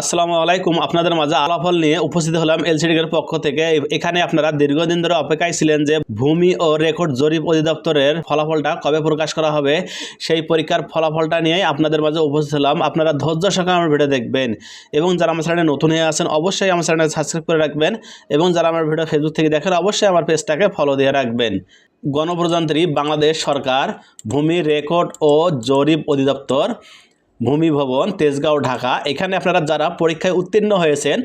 আসসালামু আলাইকুম। আপনাদের মাঝে আলাফল নিয়ে উপস্থিত হলাম এলসিডির পক্ষ থেকে। এখানে আপনারা দীর্ঘদিন ধরে অপেক্ষায় ছিলেন যে ভূমি ও রেকর্ড জরিপ অধিদপ্তরের ফলাফলটা কবে প্রকাশ করা হবে, সেই পরীক্ষার ফলাফলটা নিয়ে আপনাদের মাঝে উপস্থিত হলাম। আপনারা ধৈর্য সহকারে আমার ভিডিও দেখবেন এবং যারা আমার চ্যানেলে নতুন হয়ে আছেন, অবশ্যই আমার চ্যানেল সাবস্ক্রাইব করে রাখবেন এবং যারা আমার ভিডিও ফেসবুক থেকে দেখেন, অবশ্যই আমার পেজটাকে ফলো দিয়ে রাখবেন। গণপ্রজাতন্ত্রী বাংলাদেশ সরকার ভূমি রেকর্ড ও জরিপ অধিদপ্তর ভূমি ভবন, তেজগাঁও, ঢাকা। এখানে আপনারা যারা পরীক্ষায় উত্তীর্ণ হয়েছেন,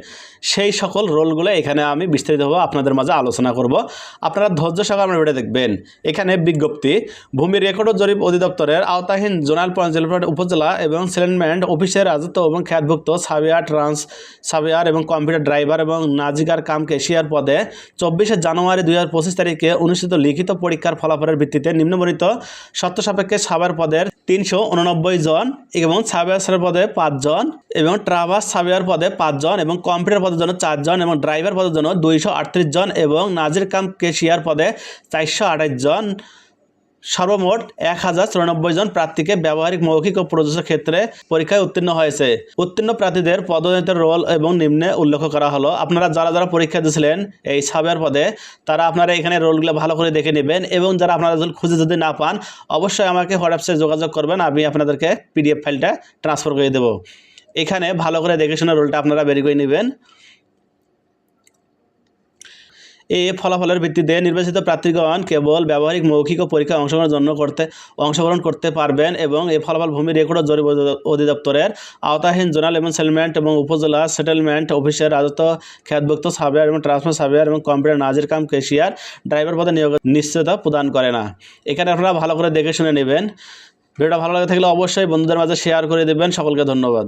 সেই সকল রোলগুলো এখানে আমি বিস্তারিতভাবে আপনাদের মাঝে আলোচনা করব। আপনারা ধৈর্য সহকারে আমার ভিডিও দেখবেন। এখানে বিজ্ঞপ্তি, ভূমি রেকর্ড ও জরিপ অধিদপ্তরের আওতাহীন জোনাল পঞ্চায়েত উপজেলা এবং সেটেলমেন্ট অফিসের রাজত্ব এবং খ্যাতভুক্ত সাবিয়ার, ট্রান্স সাবিয়ার এবং কম্পিউটার ড্রাইভার এবং নাজিকার কাম কেশিয়ার পদে চব্বিশে জানুয়ারি দুই হাজার পঁচিশ তারিখে অনুষ্ঠিত লিখিত পরীক্ষার ফলাফলের ভিত্তিতে নিম্নবর্ণিত সত্য সাপেক্ষে সাবার পদের তিনশো উননব্বই জন এবং সাবিয়ার পদে পাঁচজন এবং ট্রাভার্স সাবিয়ার পদে পাঁচজন এবং কম্পিউটার পদের জন্য চারজন এবং ড্রাইভার পদের জন্য দুইশো আটত্রিশ জন এবং নাজির কাম কেশিয়ার পদে চারশো আঠাশ জন। সর্বমোট এক হাজার চুরানব্বই জন প্রার্থীকে ব্যবহারিক, মৌখিক ও প্রযোজ্য ক্ষেত্রে পরীক্ষায় উত্তীর্ণ হয়েছে। উত্তীর্ণ প্রার্থীদের পদোন্নতির রোল এবং নিম্নে উল্লেখ করা হলো। আপনারা যারা যারা পরীক্ষা দিয়েছিলেন এই সাবের পদে, তারা আপনারা এখানে রোলগুলো ভালো করে দেখে নেবেন এবং যারা আপনারা খুঁজে যদি না পান, অবশ্যই আমাকে হোয়াটসঅ্যাপে যোগাযোগ করবেন, আমি আপনাদেরকে পিডিএফ ফাইলটা ট্রান্সফার করে দেবো। এখানে ভালো করে দেখে শুনে রোলটা আপনারা বের করে নেবেন। এই ফলাফলের ভিত্তিতে নির্বাচিত প্রার্থীগণ কেবল ব্যবহারিক মৌখিক পরীক্ষায় অংশগ্রহণের জন্য করতে, অংশগ্রহণ করতে পারবেন এবং এই ফলাফল ভূমি রেকর্ড জরিপ অধিদপ্তরের আওতাহীন জোনাল এবং সেটেলমেন্ট এবং উপজেলা সেটেলমেন্ট অফিসের রাজত্ব খ্যাতভুক্ত সাবিয়ার এবং ট্রান্সফার সাবিয়ার এবং কম্পিউটার নাজির কাম কেশিয়ার ড্রাইভার পদে নিয়োগ নিশ্চয়তা প্রদান করে না। এখানে আপনারা ভালো করে দেখে শুনে নেবেন। ভিডিওটা ভালো লাগে থাকলে অবশ্যই বন্ধুদের মাঝে শেয়ার করে দেবেন। সকলকে ধন্যবাদ।